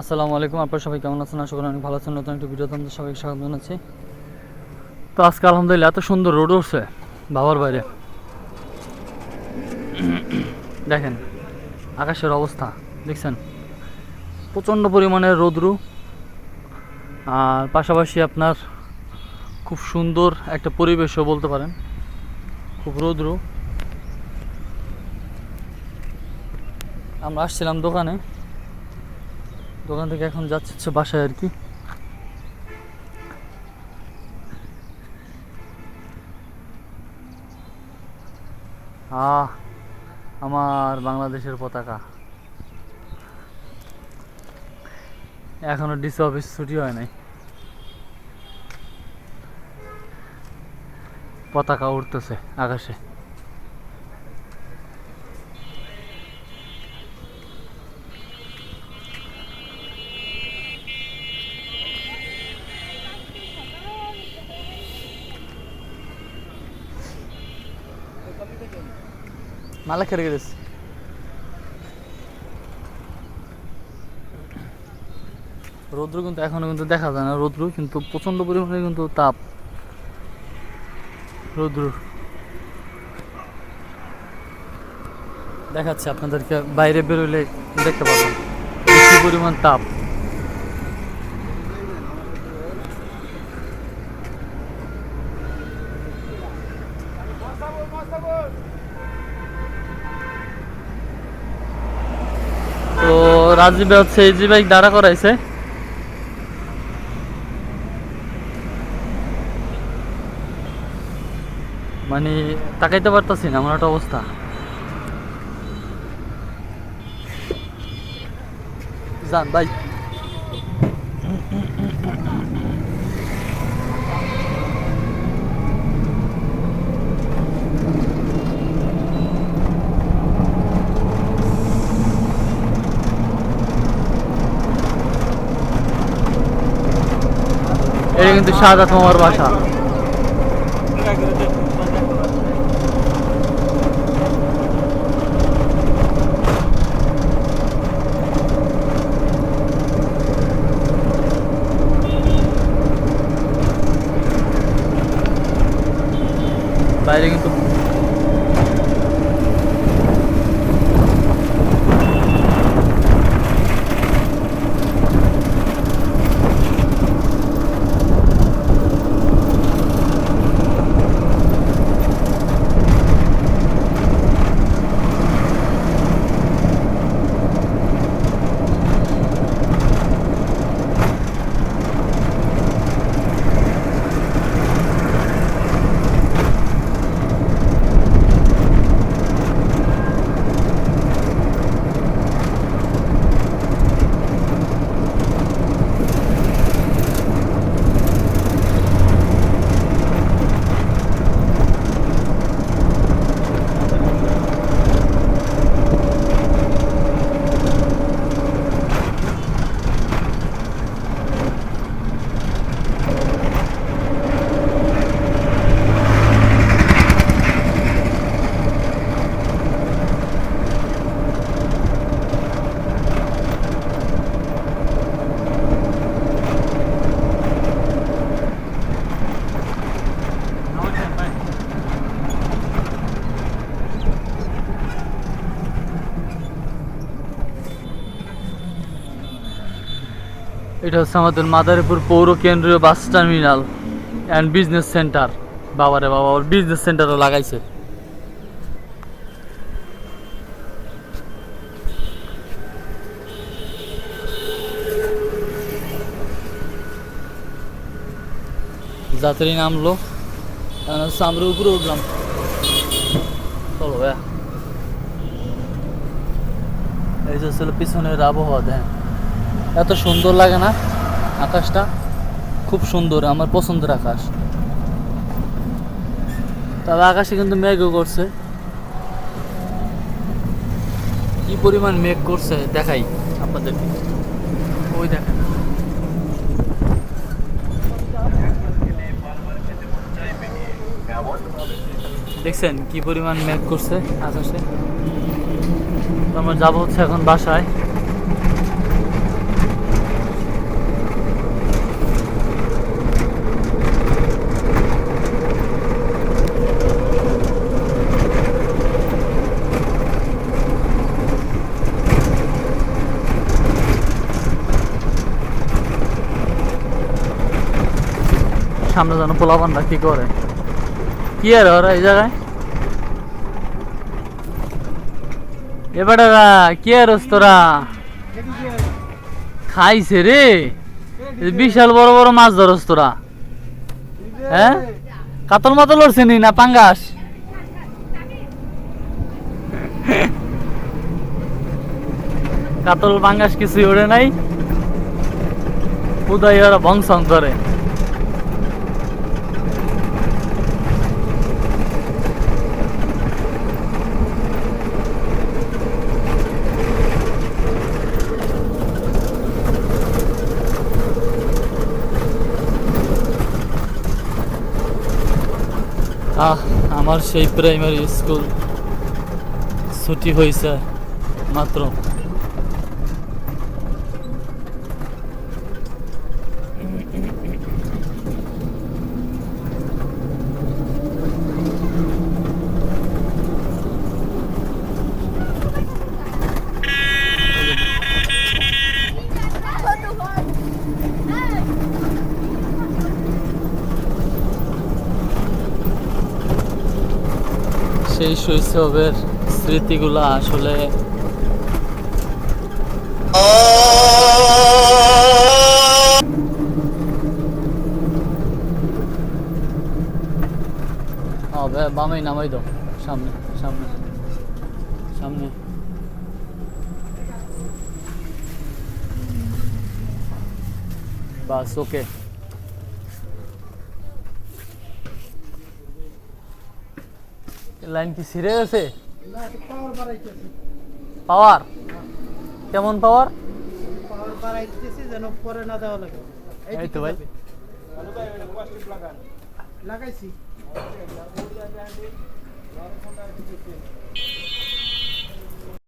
আসসালামু আলাইকুম, আপনারা সবাই কেমন আছেন? আশা করি অনেক ভালো আছেন। নতুন একটা ভিডিওতে আমাদের সবাইকে স্বাগত জানাচ্ছি। তো আজকে আলহামদুলিল্লাহ এত সুন্দর রোড উঠছে বাবার বাইরে। দেখেন, আকাশের অবস্থা, দেখছেন? প্রচণ্ড পরিমাণে রোদ্রু। আর পাশাপাশি আপনার খুব সুন্দর একটা পরিবেশও বলতে পারেন। খুব রোদ্রু। আমরা আসছিলাম দোকানে। দোকান থেকে এখন যাচ্ছে হচ্ছে বাসায় আর কি। আহ, আমার বাংলাদেশের পতাকা। এখনও ডিসি অফিস ছুটি হয় নাই। পতাকা উঠতেছে আকাশে। খেয়ে গেছে। রৌদ্র কিন্তু এখনও কিন্তু দেখা যায় না, রৌদ্র কিন্তু প্রচণ্ড পরিমাণে কিন্তু তাপ। রৌদ্র। দেখাচ্ছে আপনাদেরকে, বাইরে বেরোলে দেখতে পাবেন। বেশি পরিমাণ তাপ। তো রাজীব হচ্ছে এই যে বাইক দাঁড়া করাইছে। মানে তাকাইতে পারতাছি না আমার একটা অবস্থা। যান, ভাই। এটা কিন্তু সাদা তোমার বাসা। বাইরে কিন্তু এটা হচ্ছে আমাদের মাদারীপুর পৌর কেন্দ্রীয় bus terminal and business centre বাবারে বাবা, ওর বিজনেস সেন্টারও লাগাইছে। যাত্রী নামলো। আমরা উপরে উঠলাম। চলো ভাইয়া এই যে ছিল পিছনের আবহাওয়া দেন এত সুন্দর লাগে না আকাশটা? খুব সুন্দর, আমার পছন্দের আকাশ। তবে আকাশে কিন্তু মেঘও করছে। কি পরিমাণ মেঘ করছে দেখাই আপনাদেরকে। ওই দেখেন। দেখছেন কি পরিমাণ মেঘ করছে আকাশে? আমরা যাব হচ্ছে এখন বাসায়। সামনে যেন পোলাপানরা কি করে? কি আর ওরা এই জায়গায়? এবারে কি আর তোরা? খাইছে রে। বিশাল বড় বড় মাছ ধরস তোরা। হ্যাঁ? কাতল মাতল লড়ছে নি না পাঙ্গাস? কাতল পাঙ্গাস কিছু ওড়ে নাই। উদয় ওরা ভংসং করে। আহ আমার সেই প্রাইমারি স্কুল ছুটি হয়েছে মাত্র সেই শৈশবের স্মৃতিগুলো আসলে বামাই নামাই দাও। সামনে সামনে সামনে। বাস ওকে। লাইন কি ছিঁড়ে গেছে? পাওয়ার? কেমন পাওয়ার? পাওয়ার বাড়াইতেছি যেন পরে না দেওয়া লাগে এই তো ভাই। লাগাইছি।